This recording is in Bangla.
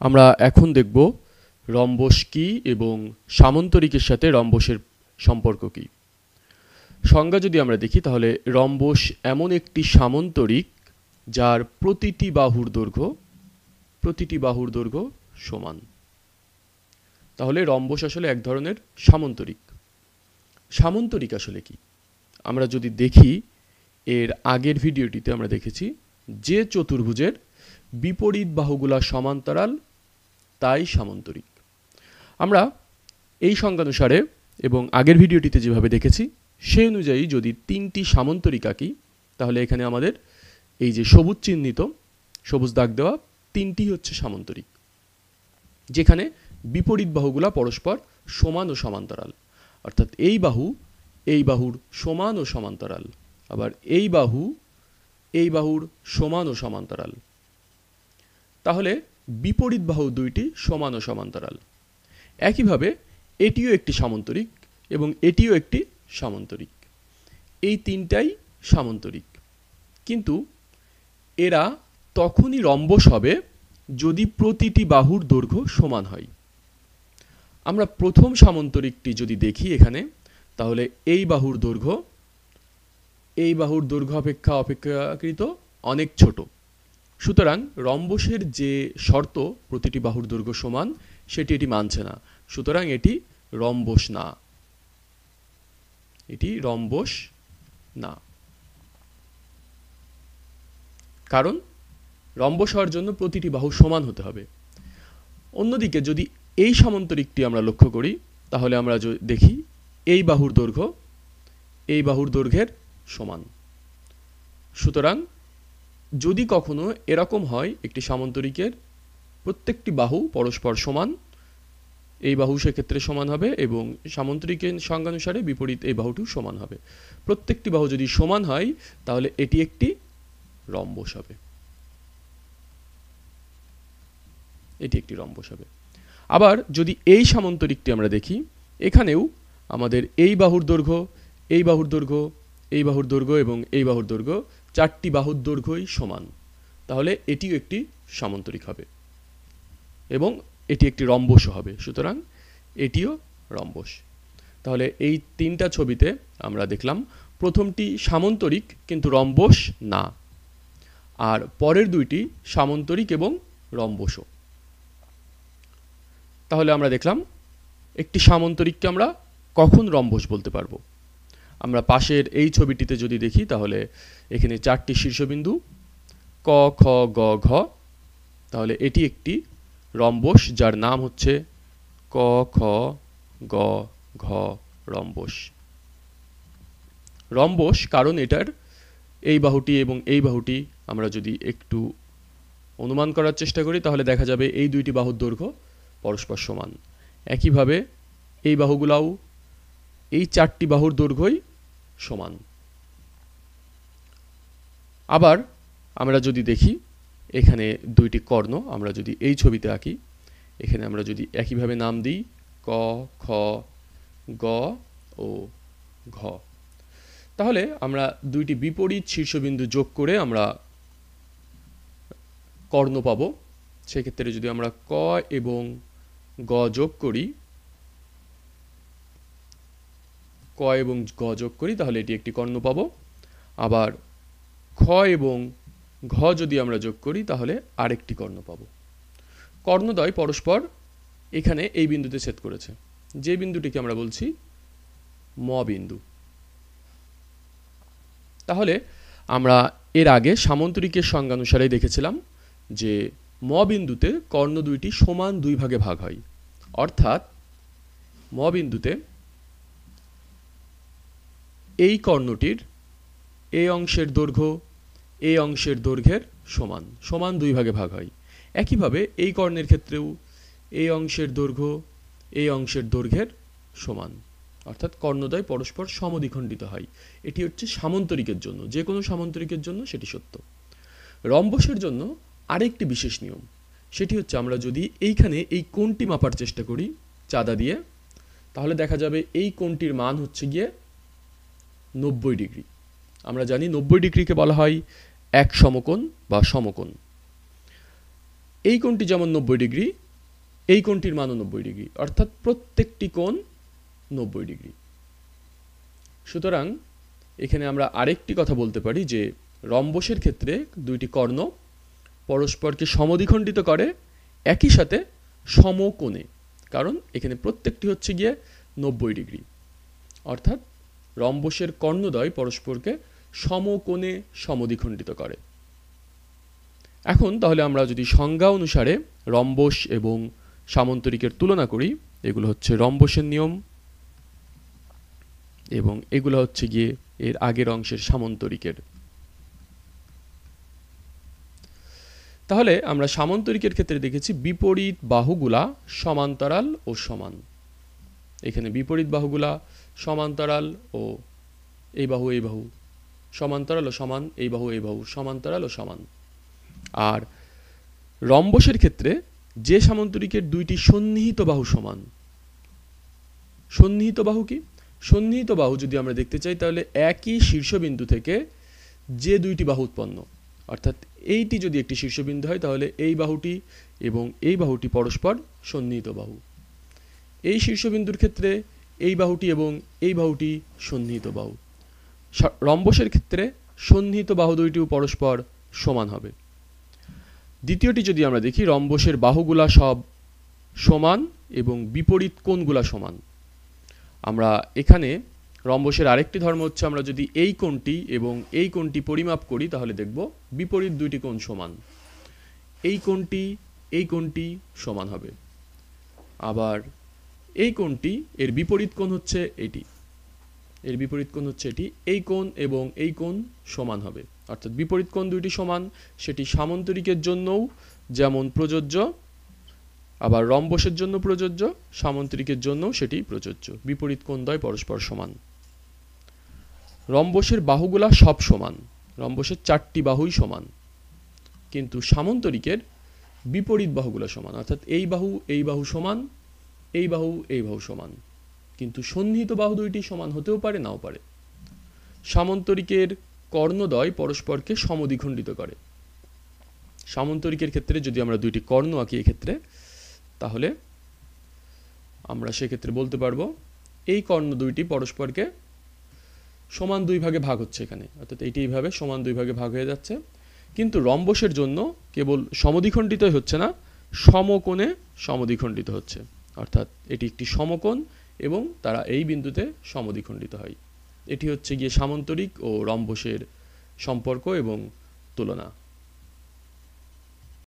আমরা এখন দেখব রম্বস কি এবং সামন্তরিকের সাথে রম্বসের সম্পর্ক কি। সংজ্ঞা যদি আমরা দেখি, তাহলে রম্বস এমন একটি সামন্তরিক যার প্রতিটি বাহুর দৈর্ঘ্য, প্রতিটি বাহুর দৈর্ঘ্য সমান। তাহলে রম্বস আসলে এক ধরনের সামন্তরিক। সামন্তরিক আসলে কি? আমরা যদি দেখি, এর আগের ভিডিওটিতে আমরা দেখেছি যে চতুর্ভুজের বিপরীত বাহুগুলা সমান্তরাল তাই সামন্তরিক। আমরা এই সংজ্ঞানুসারে এবং আগের ভিডিওটিতে যেভাবে দেখেছি সেই অনুযায়ী যদি তিনটি সামন্তরিক আঁকি, তাহলে এখানে আমাদের এই যে সবুজ চিহ্নিত, সবুজ দাগ দেওয়া, তিনটি হচ্ছে সামন্তরিক, যেখানে বিপরীত বাহুগুলা পরস্পর সমান ও সমান্তরাল। অর্থাৎ এই বাহু, এই বাহুর সমান ও সমান্তরাল, আবার এই বাহু, এই বাহুর সমান ও সমান্তরাল। তাহলে বিপরীত বাহু দুইটি সমান ও সমান্তরাল। একইভাবে এটিও একটি সামন্তরিক এবং এটিও একটি সামন্তরিক। এই তিনটাই সামন্তরিক। কিন্তু এরা তখনই রম্বস হবে যদি প্রতিটি বাহুর দৈর্ঘ্য সমান হয়। আমরা প্রথম সামন্তরিকটি যদি দেখি এখানে, তাহলে এই বাহুর দৈর্ঘ্য, এই বাহুর দৈর্ঘ্য অপেক্ষা অপেক্ষাকৃত অনেক ছোট। সুতরাং রম্বসের যে শর্ত প্রতিটি বাহুর দৈর্ঘ্য সমান, সেটি এটি মানছে না। সুতরাং এটি রম্বস না। এটি রম্বস না। কারণ রম্বস হওয়ার জন্য প্রতিটি বাহু সমান হতে হবে। অন্যদিকে যদি এই সামন্তরিকটি আমরা লক্ষ্য করি, তাহলে আমরা দেখি এই বাহুর দৈর্ঘ্য, এই বাহুর দৈর্ঘ্যের সমান। সুতরাং যদি কখনো এরকম হয়, একটি সামন্তরিকের প্রত্যেকটি বাহু পরস্পর সমান, এই বাহু সেক্ষেত্রে সমান হবে এবং সামন্তরিকের সংজ্ঞানুসারে বিপরীত এই বাহুটিও সমান হবে। প্রত্যেকটি বাহু যদি সমান হয়, তাহলে এটি একটি রম্বস হবে। এটি একটি রম্বস হবে। আবার যদি এই সামন্তরিকটি আমরা দেখি, এখানেও আমাদের এই বাহুর দৈর্ঘ্য, এই বাহুর দৈর্ঘ্য, এই বাহুর দৈর্ঘ্য এবং এই বাহুর দৈর্ঘ্য চারটি বাহুর দৈর্ঘ্যই সমান। তাহলে এটিও একটি সামন্তরিক হবে এবং এটি একটি রম্বসও হবে। সুতরাং এটিও রম্বস। তাহলে এই তিনটা ছবিতে আমরা দেখলাম, প্রথমটি সামন্তরিক কিন্তু রম্বস না, আর পরের দুইটি সামন্তরিক এবং রম্বসও। তাহলে আমরা দেখলাম, একটি সামন্তরিককে আমরা কখন রম্বস বলতে পারব? আমরা পাশের এই ছবিটিতে যদি দেখি, তাহলে এখানে চারটি শীর্ষবিন্দু, ক, খ, গ, ঘ। তাহলে এটি একটি রম্বস, যার নাম হচ্ছে ক, খ, গ, ঘ রম্বস। রম্বস কারণ এটার এই বাহুটি এবং এই বাহুটি আমরা যদি একটু অনুমান করার চেষ্টা করি, তাহলে দেখা যাবে এই দুইটি বাহুর দৈর্ঘ্য পরস্পর সমান। একইভাবে এই বাহুগুলাও এই চারটি বাহুর দৈর্ঘ্যই সমান। আবার আমরা যদি দেখি, এখানে দুইটি কর্ণ, আমরা যদি এই ছবিতে আঁকি, এখানে আমরা যদি একইভাবে নাম দিই, ক, খ, গ ও ঘ। তাহলে আমরা দুইটি বিপরীত শীর্ষবিন্দু যোগ করে আমরা কর্ণ পাব। সেক্ষেত্রে যদি আমরা ক এবং গ যোগ করি, ক এবং গ যোগ করি, তাহলে এটি একটি কর্ণ পাব। আবার খ এবং ঘ যদি আমরা যোগ করি, তাহলে আরেকটি কর্ণ পাব। কর্ণদ্বয় পরস্পর এখানে এই বিন্দুতে ছেদ করেছে। যে বিন্দুটিকে আমরা বলছি, ম বিন্দু। তাহলে আমরা এর আগে সামন্তরিকের সংজ্ঞানুসারে দেখেছিলাম যে ম বিন্দুতে কর্ণ দুইটি সমান দুই ভাগে ভাগ হয়। অর্থাৎ ম বিন্দুতে এই কর্ণটির এই অংশের দৈর্ঘ্য এই অংশের দৈর্ঘ্যের সমান সমান দুই ভাগে ভাগ হয়। একইভাবে এই কর্ণের ক্ষেত্রেও এই অংশের দৈর্ঘ্য এই অংশের দৈর্ঘ্যের সমান। অর্থাৎ কর্ণদ্বয় পরস্পর সমদ্বিখণ্ডিত হয়। এটি হচ্ছে সামন্তরিকের জন্য, যে কোনো সামন্তরিকের জন্য সেটি সত্য। রম্বসের জন্য আরেকটি বিশেষ নিয়ম, সেটি হচ্ছে আমরা যদি এইখানে এই কোণটি মাপার চেষ্টা করি চাঁদা দিয়ে, তাহলে দেখা যাবে এই কোণটির মান হচ্ছে গিয়ে নব্বই ডিগ্রি। আমরা জানি নব্বই ডিগ্রিকে বলা হয় এক সমকোণ বা সমকোণ। এই কোণটি যেমন নব্বই ডিগ্রি, এই কোণটির মানও নব্বই ডিগ্রি, অর্থাৎ প্রত্যেকটি কোণ নব্বই ডিগ্রি। সুতরাং এখানে আমরা আরেকটি কথা বলতে পারি যে রম্বসের ক্ষেত্রে দুইটি কর্ণ পরস্পরকে সমদ্বিখণ্ডিত করে, একই সাথে সমকোণে, কারণ এখানে প্রত্যেকটি হচ্ছে গিয়ে নব্বই ডিগ্রি। অর্থাৎ রম্বসের কর্ণদ্বয় পরস্পরকে সমকোণে সমদ্বিখণ্ডিত করে। এখন তাহলে আমরা যদি সংজ্ঞা অনুসারে রম্বস এবং সামন্তরিকের তুলনা করি, এগুলো হচ্ছে রম্বসের নিয়ম এবং এগুলো হচ্ছে গিয়ে এর আগের অংশের সামন্তরিকের। তাহলে আমরা সামন্তরিকের ক্ষেত্রে দেখেছি বিপরীত বাহুগুলা সমান্তরাল ও সমান। এখানে বিপরীত বাহুগুলা সমান্তরাল ও এই বাহু এই বাহু। সমান্তরাল ও সমান, এই বাহু এই বাহু, সমান্তরাল ও সমান। আর রম্বসের ক্ষেত্রে যে সামন্তরিকের দুইটি সন্নিহিত বাহু সমান, সন্নিহিত বাহু কি? সন্নিহিত বাহু যদি আমরা দেখতে চাই, তাহলে একই শীর্ষবিন্দু থেকে যে দুইটি বাহু উৎপন্ন, অর্থাৎ এইটি যদি একটি শীর্ষবিন্দু হয়, তাহলে এই বাহুটি এবং এই বাহুটি পরস্পর সন্নিহিত বাহু। এই শীর্ষবিন্দুর ক্ষেত্রে এই বাহুটি এবং এই বাহুটি সন্নিহিত বাহু। রম্বসের ক্ষেত্রে সন্নিহিত বাহু দুইটিও পরস্পর সমান হবে। দ্বিতীয়টি যদি আমরা দেখি, রম্বসের বাহুগুলা সব সমান এবং বিপরীত কোণগুলা সমান। আমরা এখানে রম্বসের আরেকটি ধর্ম হচ্ছে, আমরা যদি এই কোণটি এবং এই কোণটি পরিমাপ করি, তাহলে দেখব বিপরীত দুইটি কোণ সমান। এই কোণটি এই কোণটি সমান হবে। আবার এই কোণটি, এর বিপরীত কোণ হচ্ছে এটি। এর বিপরীত কোণ হচ্ছে এটি এই কোণ এবং এই কোণ সমান হবে। অর্থাৎ বিপরীত কোণ দুইটি সমান, সেটি সামন্তরিকের জন্যও যেমন প্রযোজ্য, আবার রম্বসের জন্য প্রযোজ্য, সামন্তরিকের জন্যও সেটি প্রযোজ্য। বিপরীত কোণ কোণদ্বয় পরস্পর সমান। রম্বসের বাহুগুলা সব সমান, রম্বসের চারটি বাহুই সমান। কিন্তু সামন্তরিকের বিপরীত বাহুগুলো সমান, অর্থাৎ এই বাহু এই বাহু সমান, এই বাহু এই বাহু সমান। কিন্তু সন্নিহিত বাহু দুইটি সমান হতেও পারে, নাও পারে। সামন্তরিকের কর্ণদ্বয় পরস্পরকে সমদ্বিখণ্ডিত করে। সামন্তরিকের ক্ষেত্রে যদি আমরা দুইটি কর্ণ আঁকি এক্ষেত্রে, তাহলে আমরা সেক্ষেত্রে বলতে পারব, এই কর্ণ দুইটি পরস্পরকে সমান দুই ভাগে ভাগ হচ্ছে এখানে। অর্থাৎ এইটি এইভাবে সমান দুই ভাগে ভাগ হয়ে যাচ্ছে। কিন্তু রম্বসের জন্য কেবল সমদ্বিখণ্ডিতই হচ্ছে না, সমকোণে সমদ্বিখণ্ডিত হচ্ছে। অর্থাৎ এটি একটি সমকোণ এবং তারা এই বিন্দুতে সমদ্বিখণ্ডিত হয়। এটি হচ্ছে গিয়ে সামান্তরিক ও রম্বসের সম্পর্ক এবং তুলনা।